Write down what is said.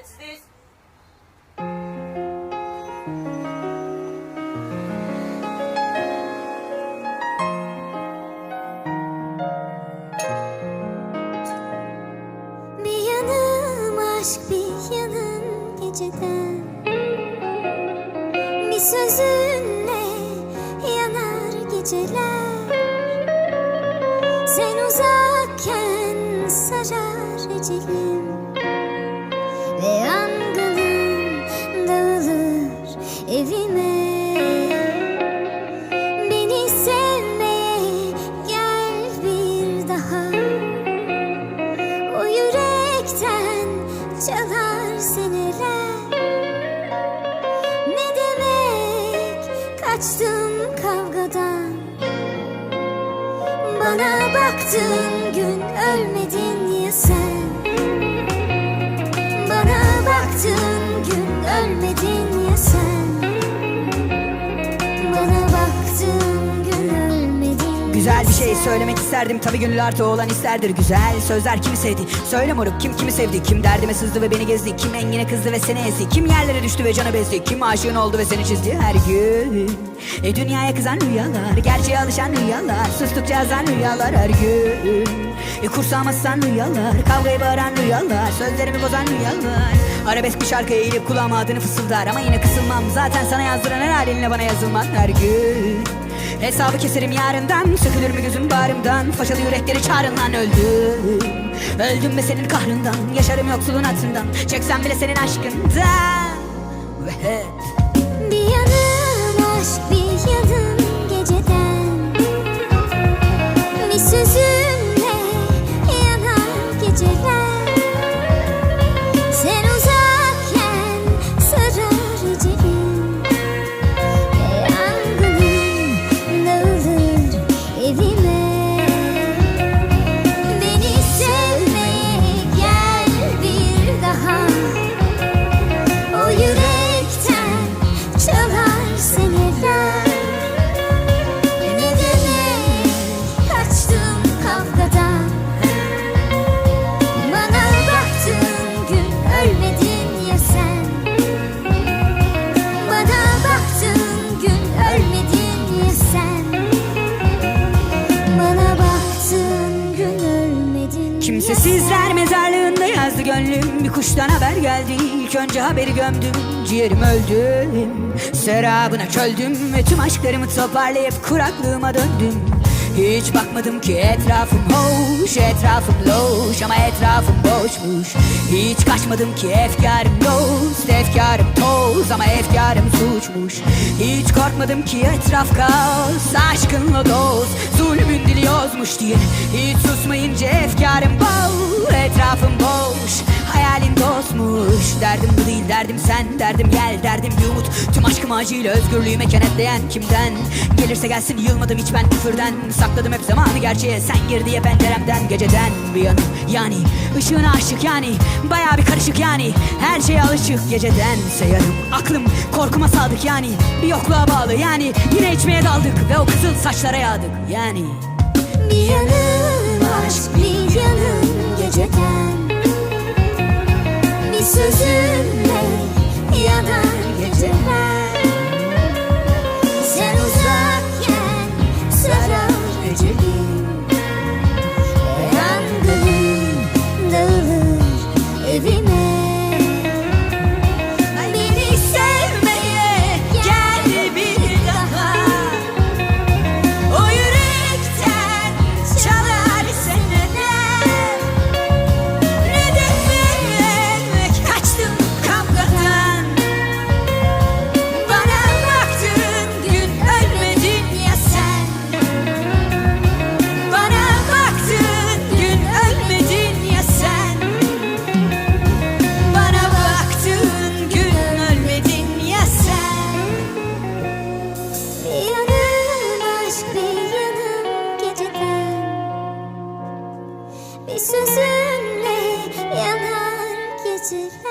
This. Bir yanım aşk bir yanım geceden. Bir sözünle yanar geceler. Sen uzakken sarar ecelim çalar seneler Ne demek kaçtım kavgadan? Bana baktığın gün ölmedin ya sen. Bana baktığın gün ölmedin ya sen Güzel bir şey söylemek isterdim. Tabi gönül artı olan isterdir. Güzel sözler kimi sevdi? Söyle moruk kim kimi sevdi? Kim derdime sızdı ve beni gezdi? Kim engine kızdı ve seni ezdi? Kim yerlere düştü ve canı bezdi? Kim aşığın oldu ve seni çizdi? Her gün. E, Dünyaya kızan rüyalar Gerçeğe alışan rüyalar Sustukça yazan rüyalar her gün. E, Kursağıma rüyalar Kavgayı bağıran rüyalar Sözlerimi bozan rüyalar. Arabesk bir şarkıya eğilip kulağıma adını fısıldar. Ama yine kısılmam. Zaten sana yazdıran her halinle bana yazılmaz her gün Hesabı keserim yarından Sökülür mü gözüm bağrımdan? Faşalı yürekleri çağrından öldüm. Öldüm ve senin kahrından Yaşarım yoksulun hatırından. Çeksem bile senin aşkından. Ve hep yazdı gönlüm Bir kuştan haber geldi. İlk önce haberi gömdüm Ciğerim öldü. Serabına çöldüm Ve tüm aşklarımı toparlayıp kuraklığıma döndüm. Hiç bakmadım ki etrafım hoş Etrafım loş ama etrafım boşmuş. Hiç kaçmadım ki efkarım dost Efkarım toz ama efkarım suçmuş. Hiç korkmadım ki etraf kaos Aşkınla dost Zulmün dili yozmuş diye. Hiç susmayınca efkarım Dostmuş Derdim bu değil derdim sen. Derdim gel derdim umut Tüm aşkımı acıyla özgürlüğüme kenetleyen kimden? Gelirse gelsin yılmadım hiç ben küfürden. Sakladım hep zamanı gerçeğe. Sen gir diye penceremden Geceden bir yanım yani ışığına aşık yani. Baya bir karışık yani. Her şeye alışık geceden yarım Aklım korkuma sadık yani. Bir yokluğa bağlı yani. Yine içmeye daldık ve o kızıl saçlara yağdık yani. Bir yanım aşk bir yanım geceden sözünle yanar geceler 吃饭。